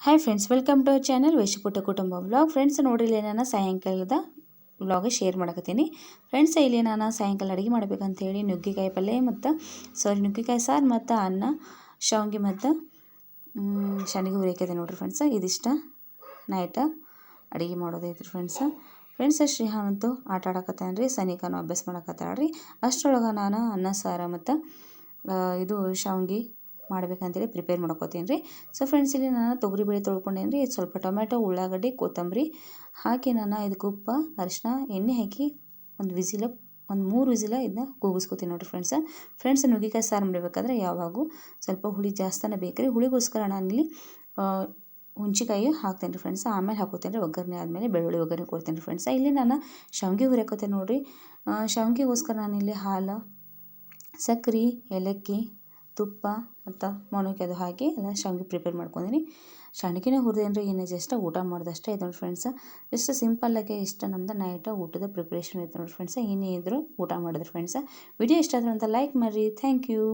Hi friends welcome to our channel ವೇಷಪುಟ್ಟ ಕುಟುಂಬ vlog friends ನೋಡಿಲ್ಲ ನಾನು ಸಾಯಂಕಾಲದ ವ್ಲಾಗ್ ಶೇರ್ ಮಾಡಕತ್ತೀನಿ. ಫ್ರೆಂಡ್ಸ್ ಇಲ್ಲಿ ನಾನು ಸಾಯಂಕಾಲ ಅಡುಗೆ ಮಾಡ್ಬೇಕಂತೇಳಿ ನುಗ್ಗಿಕಾಯಿ ಪಲ್ಯ ಮತ್ತು ಸಾರಿ ನುಗ್ಗಿಕಾಯಿ ಸಾರು ಮತ್ತು ಅನ್ನ, ಶಾವಿಗೆ ಮತ್ತು ಶನಿಗೆ ಹುರಿಯಕೈತೆ ನೋಡಿರಿ ಫ್ರೆಂಡ್ಸ ಇದಿಷ್ಟ ನೈಟ ಅಡುಗೆ ಮಾಡೋದೈತ್ರಿ ಫ್ರೆಂಡ್ಸ ಫ್ರೆಂಡ್ಸ್ ಶ್ರೀಹಾನಂತು ಆಟ ಆಡಕತ್ತಾನ ರೀ ಸನಿಕಾನು ಅಭ್ಯಾಸ ಮಾಡಕತ್ತಾಳ್ರಿ. ಅಷ್ಟರೊಳಗೆ ನಾನು ಅನ್ನ, ಸಾರು ಮತ್ತು ಇದು, ಶಾವಿಗೆ ಮಾಡ್ಬೇಕಂತೇಳಿ ಪ್ರಿಪೇರ್ ಮಾಡ್ಕೋತೀನಿ ರೀ. ಸೊ ಫ್ರೆಂಡ್ಸ್ ಇಲ್ಲಿ ನಾನು ತೊಗರಿಬೇಳೆ ತೊಳ್ಕೊಂಡೇನಿ ರೀ ಸ್ವಲ್ಪ ಟೊಮೆಟೊ ಉಳ್ಳಾಗಡ್ಡಿ, ಕೊತ್ತಂಬರಿ ಹಾಕಿ ನಾನು ಇದಕ್ಕೆ ಉಪ್ಪು, ಅರಿಶಿನ, ಎಣ್ಣೆ ಹಾಕಿ ಒಂದು ವಿಸಿಲ, ಒಂದು ಮೂರು ವಿಸಿಲ ಇದನ್ನ ಕೂಗಿಸ್ಕೋತೀನಿ ನೋಡಿರಿ ಫ್ರೆಂಡ್ಸ್ ಫ್ರೆಂಡ್ಸ್ ನುಗ್ಗಿಕಾಯಿ ಸಾರು ಮಾಡಬೇಕಾದ್ರೆ ಯಾವಾಗೂ ಸ್ವಲ್ಪ ಹುಳಿ ಜಾಸ್ತಿನೇ ಬೇಕು ರೀ ಹುಳಿಗೋಸ್ಕರ ನಾನಿಲ್ಲಿ ಹುಂಚಿಕಾಯಿ ಹಾಕ್ತೇನೆ ರೀ ಫ್ರೆಂಡ್ಸ್ ಆಮೇಲೆ ಹಾಕೋತೇನೆ ರೀ ಒಗ್ಗರಣೆ ಆದಮೇಲೆ ಬೆಳ್ಳುಳ್ಳಿ ಒಗ್ಗರಣೆ ಕೊಡ್ತೇನೆ ರೀ ಫ್ರೆಂಡ್ಸ್ ಇಲ್ಲಿ ನಾನು ಶಾವಿಗೆ ಹುರಿಯಾಕೋತೇನೆ ನೋಡಿರಿ. ಶಾವಿಗೆಗೋಸ್ಕರ ನಾನಿಲ್ಲಿ ಹಾಲು ಸಕ್ಕರೆ ಏಲಕ್ಕಿ ತುಪ್ಪ ಮತ್ತು ಮೊಣಕ್ಕೆ ಅದು ಹಾಕಿ ಎಲ್ಲ ಶಾವಿಗೆ ಪ್ರಿಪೇರ್ ಮಾಡ್ಕೊಂಡಿನಿ ಶಾವಿಗೆನೇ ಹುರಿದೇನ್ರಿ ಏನು ಜಸ್ಟ್ ಊಟ ಮಾಡಿದಷ್ಟೇ ಇದು ನೋಡಿ ಫ್ರೆಂಡ್ಸ್ ಜಸ್ಟ್ ಸಿಂಪಲ್ಲಾಗಿ ಇಷ್ಟ ನಮ್ದು ನೈಟ ಊಟದ ಪ್ರಿಪ್ರೇಷನ್ ಇತ್ತು ನೋಡಿ ಫ್ರೆಂಡ್ಸ್ ಏನೇ ಇದ್ದರೂ ಊಟ ಮಾಡಿದ್ರು ಫ್ರೆಂಡ್ಸ್ ವಿಡಿಯೋ ಇಷ್ಟ ಆದ್ರೆ ಅಂತ ಲೈಕ್ ಮಾಡಿರಿ. Thank you